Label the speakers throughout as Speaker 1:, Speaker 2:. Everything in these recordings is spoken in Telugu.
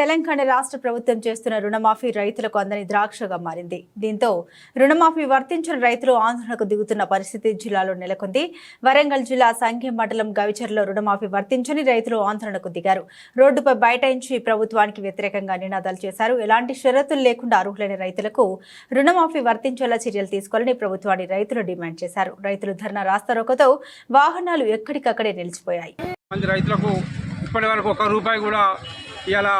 Speaker 1: తెలంగాణ రాష్ట్ర ప్రభుత్వం చేస్తున్న రుణమాఫీ రైతులకు అందని ద్రాక్షగా మారింది దీంతో రుణమాఫీ వర్తించిన రైతులు ఆందోళనకు దిగుతున్న పరిస్థితి జిల్లాలో నెలకొంది వరంగల్ జిల్లా సంఘీ మండలం గవిచర్లో రుణమాఫీ వర్తించని రైతులు ఆందోళనకు దిగారు రోడ్డుపై బైఠాయించి ప్రభుత్వానికి వ్యతిరేకంగా నినాదాలు చేశారు ఎలాంటి షరతులు లేకుండా అర్హులైన రైతులకు రుణమాఫీ వర్తించేలా చర్యలు తీసుకోవాలని ప్రభుత్వాన్ని రైతులు డిమాండ్ చేశారు రైతులు ధర్నా రాస్తారోకతో వాహనాలు ఎక్కడికక్కడే నిలిచిపోయాయి
Speaker 2: ఇప్పటి వరకు ఒక రూపాయి కూడా ఇవాళ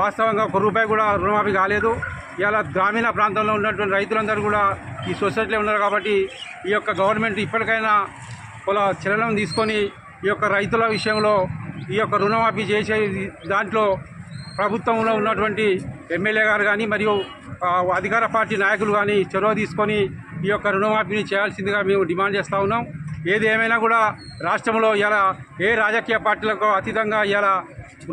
Speaker 2: వాస్తవంగా ఒక రూపాయి కూడా రుణమాఫీ కాలేదు ఇవాళ గ్రామీణ ప్రాంతంలో ఉన్నటువంటి రైతులందరూ కూడా ఈ సొసైటీలో ఉన్నారు కాబట్టి ఈ యొక్క గవర్నమెంట్ ఇప్పటికైనా ఇలా చర్యలను తీసుకొని ఈ యొక్క రైతుల విషయంలో ఈ యొక్క రుణమాఫీ చేసే దాంట్లో ప్రభుత్వంలో ఉన్నటువంటి ఎమ్మెల్యే గారు కానీ మరియు అధికార పార్టీ నాయకులు కానీ చొరవ తీసుకొని ఈ యొక్క రుణమాఫీని చేయాల్సిందిగా మేము డిమాండ్ చేస్తూ ఉన్నాం ఏది ఏమైనా కూడా రాష్ట్రంలో ఇలా ఏ రాజకీయ పార్టీలకు అతీతంగా ఇలా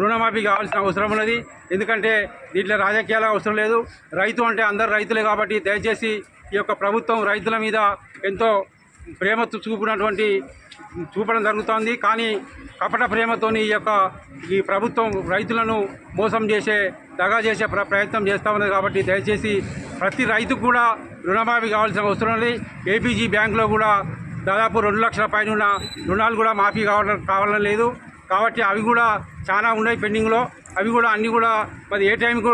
Speaker 2: రుణమాఫీ కావాల్సిన అవసరం ఉన్నది ఎందుకంటే దీంట్లో రాజకీయాల అవసరం లేదు రైతు అంటే అందరు రైతులే కాబట్టి దయచేసి ఈ యొక్క ప్రభుత్వం రైతుల మీద ఎంతో ప్రేమ చూపినటువంటి చూపడం జరుగుతోంది కానీ కపట ప్రేమతోని ఈ యొక్క ఈ ప్రభుత్వం రైతులను మోసం చేసే దగా చేసే ప్ర ప్రయత్నం చేస్తూ ఉన్నది కాబట్టి దయచేసి ప్రతి రైతు కూడా రుణమాఫీ కావాల్సిన అవసరం ఉంది ఏపీజీ బ్యాంకులో కూడా దాదాపు రెండు లక్షల పైన రుణాలు కూడా మాఫీ కావడం కావాలని లేదు కాబట్టి అవి కూడా చాలా ఉన్నాయి పెండింగ్లో అవి కూడా అన్నీ కూడా మరి ఏ టైంకు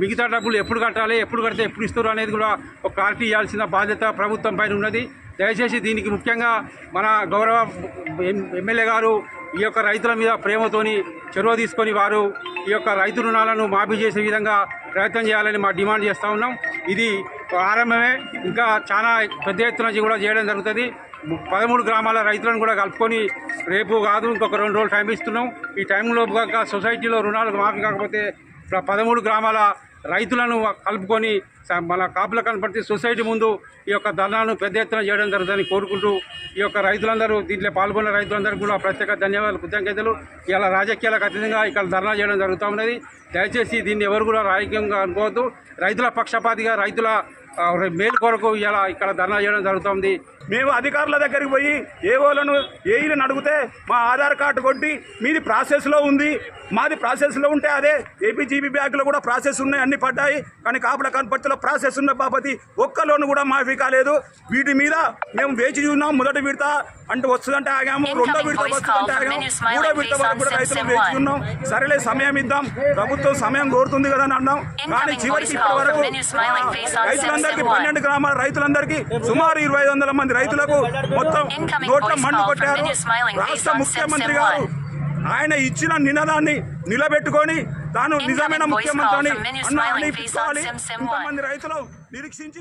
Speaker 2: మిగతా డబ్బులు ఎప్పుడు కట్టాలి ఎప్పుడు కడితే ఎప్పుడు ఇస్తారు అనేది కూడా ఒక క్లారిటీ ఇవ్వాల్సిన బాధ్యత ప్రభుత్వం పైన ఉన్నది దయచేసి దీనికి ముఖ్యంగా మన గౌరవ ఎమ్మెల్యే గారు ఈ యొక్క రైతుల మీద ప్రేమతోని చొరవ తీసుకొని వారు ఈ యొక్క రైతు రుణాలను మాఫీ చేసే విధంగా ప్రయత్నం చేయాలని మా డిమాండ్ చేస్తూ ఉన్నాం ఇది ఆరంభమే ఇంకా చాలా పెద్ద ఎత్తున కూడా చేయడం జరుగుతుంది పదమూడు గ్రామాల రైతులను కూడా కలుపుకొని రేపు కాదు ఇంకొక రెండు రోజులు టైం ఇస్తున్నాం ఈ టైంలో సొసైటీలో రుణాలు మాఫీ కాకపోతే పదమూడు గ్రామాల రైతులను కలుపుకొని మన కాపుల కనపడితే సొసైటీ ముందు ఈ యొక్క ధర్నాను పెద్ద ఎత్తున చేయడం జరుగుతుందని కోరుకుంటూ ఈ యొక్క రైతులందరూ దీంట్లో పాల్గొన్న రైతులందరూ కూడా ప్రత్యేక ధన్యవాదాలు కృతజ్ఞతలు ఇలా రాజకీయాలకు అతీతంగా ఇక్కడ ధర్నా చేయడం జరుగుతూ ఉన్నది దయచేసి దీన్ని ఎవరు కూడా రాజకీయంగా అనుకోవద్దు రైతుల పక్షపాతిగా రైతుల మేలు కొరకు ఇలా ఇక్కడ ధర్నా చేయడం జరుగుతుంది మేము అధికారుల దగ్గరికి పోయి ఏవోలను ఏఈలను అడిగితే మా ఆధార్ కార్డు కొట్టి మీది ప్రాసెస్లో ఉంది మాది ప్రాసెస్లో ఉంటే అదే ఏపీజీబీ బ్యాంకులో కూడా ప్రాసెస్ ఉన్నాయి అన్ని అన్నీ పడ్డాయి కానీ కాపుల కనపర్తిలో ప్రాసెస్ ఉన్న బాపతి ఒక్క లోను కూడా మాఫీ కాలేదు వీటి మీద మేము వేచి చూన్నాం మొదటి విడత అంటే వస్తుందంటే ఆగాము రెండో విడత వస్తుందంటే ఆగాము మూడో విడత వరకు కూడా రైతులు వేచి ఉన్నాం సరేలే సమయం ఇద్దాం ప్రభుత్వం సమయం కోరుతుంది కదా అని అన్నాం కానీ చివరికి ఇప్పటి వరకు రైతులందరికీ పన్నెండు గ్రామాల రైతులందరికీ సుమారు ఇరవై వందల మంది రైతులకు మొత్తం నోట్ల మండు కొట్టారు రాష్ట్ర ముఖ్యమంత్రి గారు ఆయన ఇచ్చిన నినాదాన్ని నిలబెట్టుకొని తాను నిజమైన ముఖ్యమంత్రి అని అన్న రైతులు నిరీక్షించి